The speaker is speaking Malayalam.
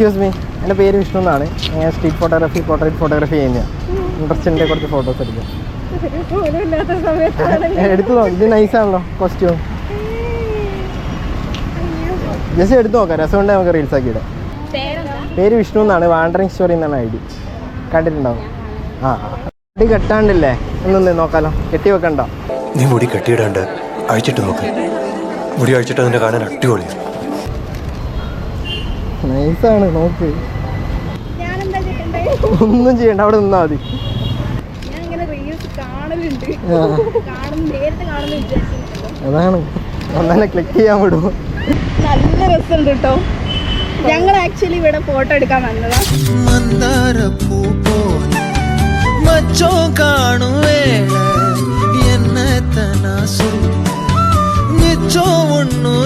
എക്സ്ക്യൂസ് മീ എന്റെ പേര് വിഷ്ണു എന്നാണ്. ഞാൻ സ്ട്രീറ്റ് ഫോട്ടോഗ്രാഫി പോർട്രേറ്റ് ഫോട്ടോഗ്രാഫി ചെയ്യുന്ന ഇൻട്രസ്റ്റിന്റെ കുറച്ച് ഫോട്ടോസ് എടുക്കും. എടുത്തു നോക്കാം. ഇത് നൈസാണല്ലോ കോസ്റ്റ്യൂം ജസ്റ്റ് എടുത്തു നോക്കാം. രസമുണ്ട് നമുക്ക് റീൽസ് ആക്കി ഇടാം. പേര് വിഷ്ണു എന്നാണ്. വാണ്ടറിങ് സ്റ്റോറി എന്നാണ് ഐ ഡി. കണ്ടിട്ടുണ്ടാവും. ആ മുടി കെട്ടാണ്ടില്ലേ? ഒന്നൊന്ന് നോക്കാലോ. കെട്ടി വെക്കണ്ടോ? നീ മുടി കെട്ടിയിടാണ്ട് അഴിച്ചിട്ട് നോക്ക്. മുടി അഴിച്ചിട്ട് അതിന്റെ കാണാൻ അടിപൊളിയാണ് നൈസാണ് നോക്ക്. ഒന്നും ചെയ്യണ്ട അവിടെ നിന്നാ മതി. അതാണ്. അന്നെ ക്ലിക്ക് ചെയ്യാൻ വിടുമോ നല്ല രസമുണ്ട് കേട്ടോ ഞങ്ങൾ ആക്ച്വലി ഇവിടെ ഫോട്ടോ എടുക്കാൻ വന്നതാ. മച്ചോ കാണുവേ എന്നെ തനാസു നിച്ചോ ഉണ്ണു